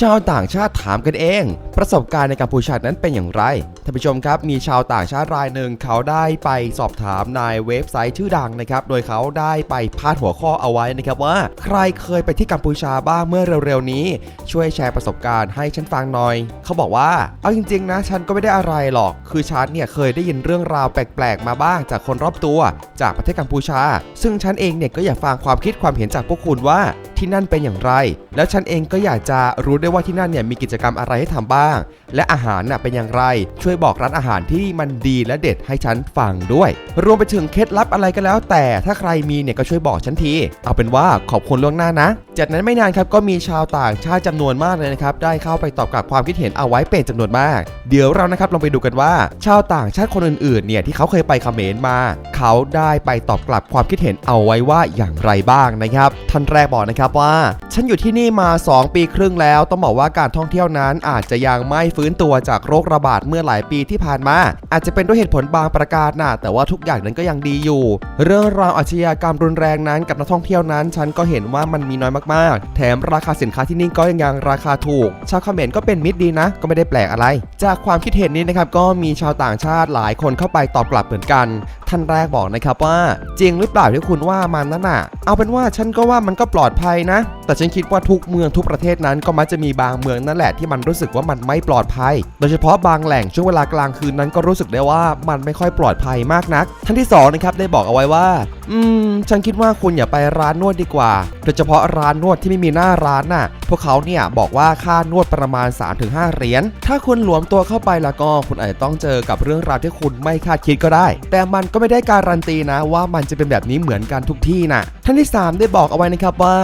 ชาวต่างชาติถามกันเอง ประสบการณ์ในกัมพูชานั้นเป็นอย่างไรท่านผู้ชมครับ มีชาวต่างชาติรายหนึ่งเขาได้ไปสอบถามในเว็บไซต์ชื่อดังนะครับ โดยเขาได้ไปพาดหัวข้อเอาไว้นะครับว่า ใครเคยไปที่กัมพูชาบ้างเมื่อเร็วๆนี้ ช่วยแชร์ประสบการณ์ให้ฉันฟังหน่อย เขาบอกว่า เอาจริงๆนะ ฉันก็ไม่ได้อะไรหรอก คือฉันเนี่ยเคยได้ยินเรื่องราวแปลกๆมาบ้างจากคนรอบตัว จากประเทศกัมพูชา ซึ่งฉันเองเนี่ยก็อยากฟังความคิดความเห็นจากพวกคุณว่า ที่นั่นเป็นอย่างไร แล้วฉันเองก็อยากจะรู้ด้วยว่าที่นั่นเนี่ยมีกิจกรรมอะไรให้ทำบ้าง และอาหารน่ะเป็นอย่างไร ช่วยบอกร้านอาหารที่มันดีและเด็ดให้ฉันฟังด้วย รวมไปถึงเคล็ดลับอะไรก็แล้ว แต่ถ้าใครมีเนี่ยก็ช่วยบอกฉันที เอาเป็นว่าขอบคุณล่วงหน้านะ จากนั้นไม่นานครับก็มีชาวต่างชาติจำนวนมากเลยนะครับได้เข้าไปตอบกลับความคิดเห็นเอาไว้เป็นจำนวนมาก เดี๋ยวเรานะครับลองไปดูกันว่า ชาวต่างชาติคนอื่นๆเนี่ยที่เขาเคยไปเขมรมา เขาได้ไปตอบกลับความคิดเห็นเอาไว้ว่าอย่างไรบ้างนะครับท่านแรกบอกนะครับว่า ฉันอยู่ที่นี่มา 2 ปีครึ่งแล้วต้องบอกว่าการท่องเที่ยวนั้นอาจจะยังไม่ฟื้นตัวจากโรคระบาดเมื่อหลายปีที่ผ่านมา อาจจะเป็นด้วยเหตุผลบางประการนะแต่ว่าทุกอย่างนั้นก็ยังดีอยู่ เรื่องราวอาชญากรรมรุนแรงนั้นกับนักท่องเที่ยวนั้น ฉันก็เห็นว่ามันมีน้อยมากๆ แถมราคาสินค้าที่นี่ก็ยังยังราคาถูก ชาวเขมรก็เป็นมิตรดีนะ ก็ไม่ได้แปลกอะไร จากความคิดเห็นนี้นะครับก็มีชาวต่างชาติหลายคนเข้าไปตอบกลับเหมือนกันท่านแรกบอกนะครับว่า จริงหรือเปล่าที่คุณว่ามันนั่นน่ะ เอาเป็นว่าฉันก็ว่ามันก็ปลอดภัยนะ แต่ฉันคิดว่าทุกเมืองทุกประเทศนั้นก็มักจะมีบางเมืองนั่นแหละที่มันรู้สึกว่ามันไม่ปลอดภัย โดยเฉพาะบางแหล่งช่วงเวลากลางคืนนั้นก็รู้สึกได้ว่ามันไม่ค่อยปลอดภัยมากนัก ท่านที่สองนะครับได้บอกเอาไว้ว่าอืม ฉันคิดว่าคุณอย่าไปร้านนวดดีกว่า โดยเฉพาะร้านนวดที่ไม่มีหน้าร้านน่ะ พวกเขาเนี่ยบอกว่าค่านวดประมาณ 3-5 เหรียญ ถ้าคุณหลวมตัวเข้าไปแล้วก็คุณอาจจะต้องเจอกับเรื่องราวที่คุณไม่คาดคิดก็ได้ แต่มันก็ไม่ได้การันตีนะว่ามันจะเป็นแบบนี้เหมือนกันทุกที่นะท่านที่ 3 ได้บอกเอาไว้นะครับว่า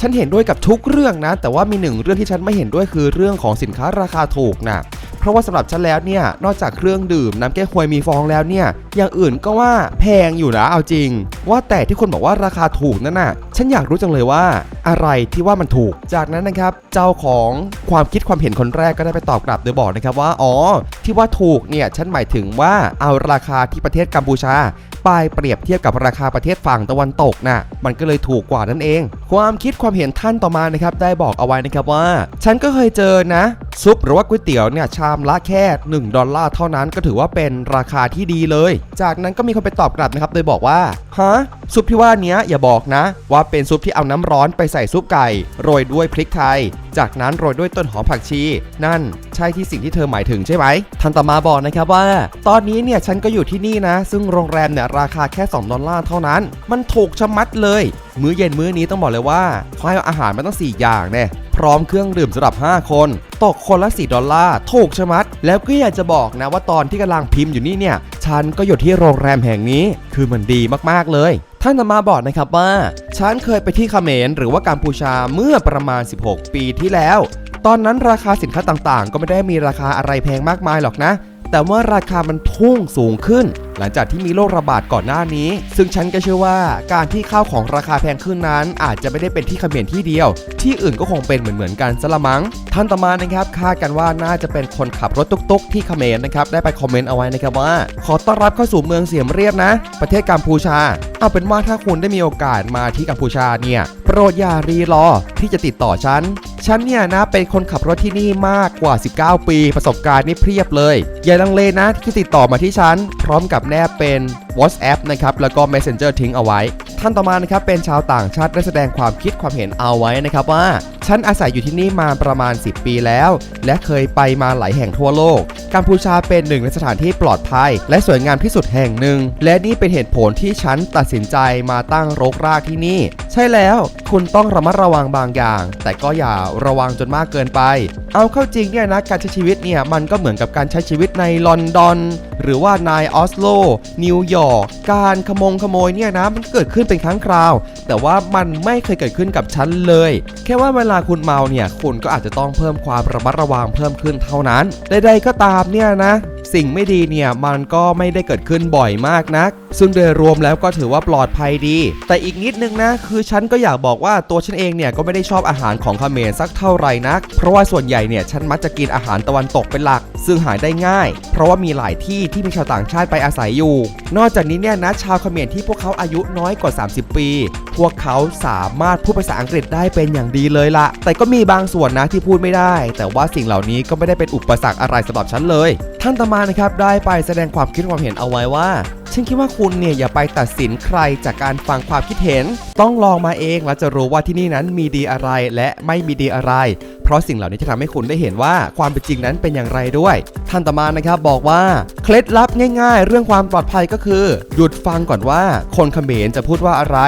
ฉันเห็นด้วยกับทุกเรื่องนะ แต่ว่ามีหนึ่งเรื่องที่ฉันไม่เห็นด้วยคือเรื่องของสินค้าราคาถูกนะ เพราะว่าสำหรับฉันแล้วเนี่ยนอกจากเครื่องดื่มน้ำแก้ควยมีฟองแล้วเนี่ยอย่างอื่นก็ว่าแพงอยู่นะเอาจริง ว่าแต่ที่คนบอกว่าราคาถูกนั่นน่ะฉันอยากรู้จังเลยว่าอะไรที่ว่ามันถูก จากนั้นนะครับเจ้าของความคิดความเห็นคนแรกก็ได้ไปตอบกลับโดยบอกนะครับว่าอ๋อที่ว่าถูกเนี่ยฉันหมายถึงว่าเอาราคาที่ประเทศกัมพูชา ไปเปรียบเทียบกับราคาประเทศฝั่งตะวันตกน่ะมันก็เลยถูกกว่านั่นเอง ความคิดความเห็นท่านต่อมานะครับได้บอกเอาไว้นะครับว่า ฉันก็เคยเจอนะ ซุปหรือว่าก๋วยเตี๋ยวเนี่ยชามละแค่ 1 ดอลลาร์เท่านั้นก็ถือว่าเป็นราคาที่ดีเลย จากนั้นก็มีคนไปตอบกลับนะครับโดยบอกว่าฮะซุปที่ว่านี้อย่าบอกนะ ว่าเป็นซุปที่เอาน้ำร้อนไปใส่ซุปไก่ โรยด้วยพริกไทย จากนั้นโรยด้วยต้นหอมผักชี นั่นใช่ที่สิ่งที่เธอหมายถึงใช่ไหมท่านตมาบอกนะครับว่า ตอนนี้เนี่ยฉันก็อยู่ที่นี่นะ ซึ่งโรงแรมเนี่ยราคาแค่ 2 ดอลลาร์เท่านั้น มันถูกชะมัดเลย มื้อเย็นมื้อนี้ต้องบอกเลยว่าเขาให้อาหารมาตั้ง4 อย่างเนี่ยพร้อมเครื่องดื่มสำหรับ 5 คน ตกคนละ 4 ดอลลาร์ ถูกชะมัด แล้วก็อยากจะบอกนะว่าตอนที่กำลังพิมพ์อยู่นี่เนี่ย ฉันก็อยู่ที่โรงแรมแห่งนี้ คือมันดีมากๆเลย ท่านมาบอกนะครับว่า ฉันเคยไปที่เขมรหรือว่ากัมพูชาเมื่อประมาณ 16 ปีที่แล้ว ตอนนั้นราคาสินค้าต่างๆ ก็ไม่ได้มีราคาอะไรแพงมากมายหรอกนะ แต่ว่าราคามันพุ่งสูงขึ้น หลังจากที่มีโรคระบาดก่อนหน้านี้ ซึ่งฉันก็เชื่อว่าการที่ข้าวของราคาแพงขึ้นนั้น อาจจะไม่ได้เป็นที่เขมรที่เดียว ที่อื่นก็คงเป็นเหมือนๆกันซะละมั้งท่านต่อมานะครับคาดกันว่าน่าจะเป็นคนขับรถตุ๊กๆที่เขมรนะครับได้ไปคอมเมนต์เอาไว้นะครับว่า ขอต้อนรับเข้าสู่เมืองเสียมเรียบนะ ประเทศกัมพูชา เอาเป็นว่าถ้าคุณได้มีโอกาสมาที่กัมพูชาเนี่ยโปรดอย่ารีรอที่จะติดต่อฉัน ฉันเนี่ยนะเป็นคนขับรถที่นี่มากกว่า 19 ปี ประสบการณ์นี่เพียบเลย อย่าลังเลนะที่ติดต่อมาที่ฉัน พร้อมกับแนบเป็น WhatsApp นะครับแล้วก็ Messenger ทิ้งเอาไว้ ท่านต่อมานะครับเป็นชาวต่างชาติได้แสดงความคิดความเห็นเอาไว้นะครับว่า ฉันอาศัยอยู่ที่นี่มาประมาณ 10 ปีแล้ว และเคยไปมาหลายแห่งทั่วโลก กัมพูชาเป็นหนึ่งในสถานที่ปลอดภัย และสวยงามที่สุดแห่งหนึ่ง และนี่เป็นเหตุผลที่ฉันตัดสินใจมาตั้งรกรากที่นี่ ใช่แล้ว คุณต้องระมัดระวังบางอย่าง แต่ก็อย่าระวังจนมากเกินไป เอาเข้าจริงเนี่ยนะการใช้ชีวิตเนี่ยมันก็เหมือนกับการใช้ชีวิตในลอนดอน หรือว่าในออสโล นิวยอร์ก การขโมงขโมยเนี่ยนะมันเกิดขึ้นเป็นครั้งคราว แต่ว่ามันไม่เคยเกิดขึ้นกับฉันเลย แค่ว่าเวลาาคุณเมาเนี่ยคุณก็อาจจะต้องเพิ่มความระมัดระวังเพิ่มขึ้นเท่านั้นใดๆก็ตามเนี่ยนะ สิ่งไม่ดีเนี่ยมันก็ไม่ได้เกิดขึ้นบ่อยมากนัก ซึ่งโดยรวมแล้วก็ถือว่าปลอดภัยดี แต่อีกนิดนึงนะ คือฉันก็อยากบอกว่าตัวฉันเองเนี่ยก็ไม่ได้ชอบอาหารของเขมรสักเท่าไหร่นัก เพราะว่าส่วนใหญ่เนี่ยฉันมักจะกินอาหารตะวันตกเป็นหลักซซึ่งหาได้ง่าย เพราะว่ามีหลายที่ที่มีชาวต่างชาติไปอาศัยอยู่ นอกจากนี้เนี่ยนะชาวเขมรที่พวกเขาอายุน้อยกว่า 30 ปี พวกเขาสามารถพูดภาษาอังกฤษได้เป็นอย่างดีเลยละแต่ก็มีบางส่วนนะที่พูดไม่ได้ แต่ว่าสิ่งเหล่านี้ก็ไม่ได้เป็นอุปสรรคอะไรสำหรับฉันเลย ท่านตมานะครับได้ไปแสดงความคิดความเห็นเอาไว้ว่าฉันคิดว่าคุณเนี่ยอย่าไปตัดสินใครจากการฟังความคิดเห็น ต้องลองมาเองแล้วจะรู้ว่าที่นี่นั้นมีดีอะไรและไม่มีดีอะไร เพราะสิ่งเหล่านี้จะทำให้คุณได้เห็นว่าความเป็นจริงนั้นเป็นอย่างไรด้วย ท่านตมานะครับบอกว่าเคล็ดลับง่าย ๆ เรื่องความปลอดภัยก็คือ หยุดฟังก่อนว่าคนเขมรจะพูดว่าอะไร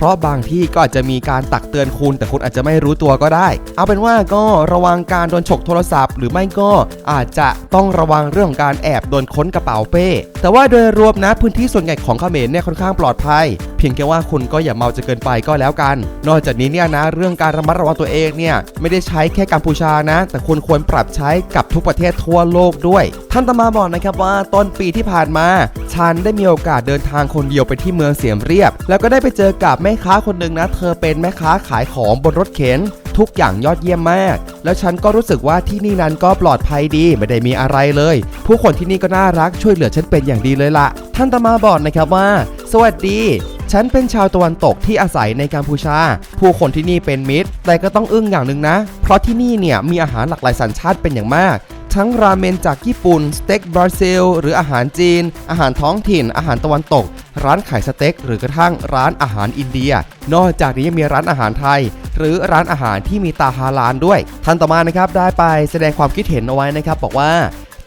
เพราะบางที่ก็อาจจะมีการตักเตือนคุณ แต่คุณอาจจะไม่รู้ตัวก็ได้ เอาเป็นว่าก็ระวังการโดนฉกโทรศัพท์ หรือไม่ก็อาจจะต้องระวังเรื่องของการแอบโดนค้นกระเป๋าเป้ แต่ว่าโดยรวมนะพื้นที่ส่วนใหญ่ของเขมรเนี่ยค่อนข้างปลอดภัย เพียงแค่ว่าคุณก็อย่าเมาจะเกินไปก็แล้วกัน นอกจากนี้เนี่ยนะเรื่องการระมัดระวังตัวเองเนี่ยไม่ได้ใช้แค่กัมพูชานะ แต่คุณควรปรับใช้กับทุกประเทศทั่วโลกด้วย ท่านตมาบอกนะครับว่าต้นปีที่ผ่านมา ฉันได้มีโอกาสเดินทางคนเดียวไปที่เมืองเสียมเรียบ แล้วก็ได้ไปเจอกับแม่ม่ค้าคนหนึ่งนะ เธอเป็นแม่ค้าขายของบนรถเข็น ทุกอย่างยอดเยี่ยมมาก แล้วฉันก็รู้สึกว่าที่นี่นั้นก็ปลอดภัยดีไม่ได้มีอะไรเลย ผู้คนที่นี่ก็น่ารักช่วยเหลือฉันเป็นอย่างดีเลยละท่านตมาบอกนะครับว่า สวัสดีฉันเป็นชาวตะวันตกที่อาศัยในกัมพูชา ผู้คนที่นี่เป็นมิตร แต่ก็ต้องอึ้งอย่างหนึ่งนะ เพราะที่นี่เนี่ยมีอาหารหลากหลายสัญชาติเป็นอย่างมาก ทั้งราเมนจากญี่ปุ่น สเต็กบราซิล หรืออาหารจีน อาหารท้องถิ่น อาหารตะวันตก ร้านขายสเต็ก หรือกระทั่งร้านอาหารอินเดีย นอกจากนี้ยังมีร้านอาหารไทย หรือร้านอาหารที่มีตาฮาลาลด้วย ท่านต่อมานะครับได้ไปแสดงความคิดเห็นเอาไว้นะครับ บอกว่า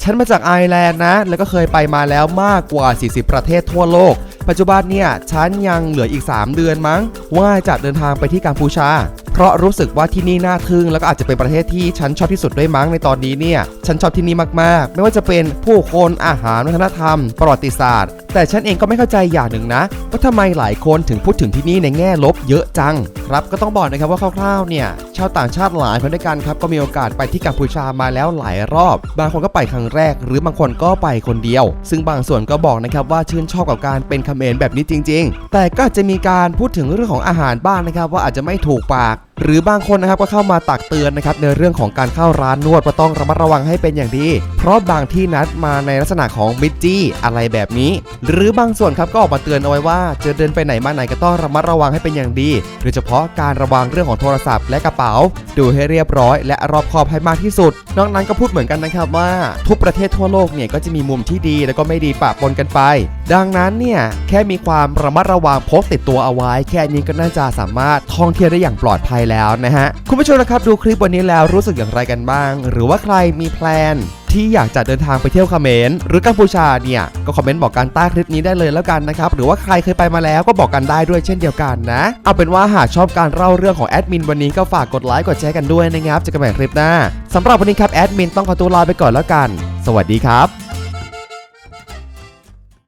ฉันมาจากไอร์แลนด์นะ แล้วก็เคยไปมาแล้วมากกว่า 40 ประเทศทั่วโลก ปัจจุบันเนี่ย ฉันยังเหลืออีก 3 เดือนมั้ง ว่าจะเดินทางไปที่กัมพูชา เพราะรู้สึกว่าที่นี่น่าทึ่งแล้วก็อาจจะเป็นประเทศที่ฉันชอบที่สุดด้วยมั้งในตอนนี้เนี่ยฉันชอบที่นี่มากๆ ไม่ว่าจะเป็นผู้คนอาหารวัฒนธรรม ประวัติศาสตร์ แต่ฉันเองก็ไม่เข้าใจอย่างหนึ่งนะว่าทำไมหลายคนถึงพูดถึงที่นี่ในแง่ลบเยอะจัง ครับก็ต้องบอกนะครับว่าคร่าวๆเนี่ยชาวต่างชาติหลายคนด้วยกันครับก็มีโอกาสไปที่กัมพูชามาแล้วหลายรอบ บางคนก็ไปครั้งแรก หรือบางคนก็ไปคนเดียว ซึ่งบางส่วนก็บอกนะครับว่าชื่นชอบกับการเป็นเมรแบบนี้จริง ๆ แต่ก็จจะมีการพูดถึงเรื่องของอาหารบ้างนะครับว่าอาจจะไม่ถูกปาก หรือบางคนนะครับก็เข้ามาตักเตือนนะครับในเรื่องของการเข้าร้านนวดว่าต้องระมัดระวังให้เป็นอย่างดี เพราะบางที่นัดมาในลักษณะของมิจจี้อะไรแบบนี้ หรือบางส่วนครับก็ออกมาเตือนเอาไว้ว่าจะเดินไปไหนมาไหนก็ต้องระมัดระวังให้เป็นอย่างดี โดยเฉพาะการระวังเรื่องของโทรศัพท์และกระเป๋า ดูให้เรียบร้อย และรอบคอบให้มากที่สุด นอกนั้นก็พูดเหมือนกันนะครับว่าทุ ประเทศทั่วโลกเนี่ยก็จะมีมุมที่ดีแล้วก็ไม่ดีปะปนกันไป ดังนั้นเนี่ยแค่มีความระมัดระวังพกติดตัวเอาไว้ แค่นี้ก็น่าจะสามารถท่องเที่ยวได้อย่างปลอดภัยแล้วนะฮะคุณผู้ชมนะครับดูคลิปวันนี้แล้วรู้สึกอย่างไรกันบ้าง หรือว่าใครมีแพลน ที่อยากจะเดินทางไปเที่ยวเขมรหรือกัมพูชาเนี่ยก็คอมเมนต์บอกกันใต้คลิปนี้ได้เลยแล้วกันนะครับหรือว่าใครเคยไปมาแล้วก็บอกกันได้ด้วยเช่นเดียวกันนะ เอาเป็นว่าหากชอบการเล่าเรื่องของแอดมินวันนี้ก็ฝากกดไลค์กดแชร์กันด้วยนะครับเจะกันใหม่คลิปหน้าสำหรับวันนี้ครับแอดมินต้องขอตัวลาไปก่อนแล้วกัน สวัสดีครับ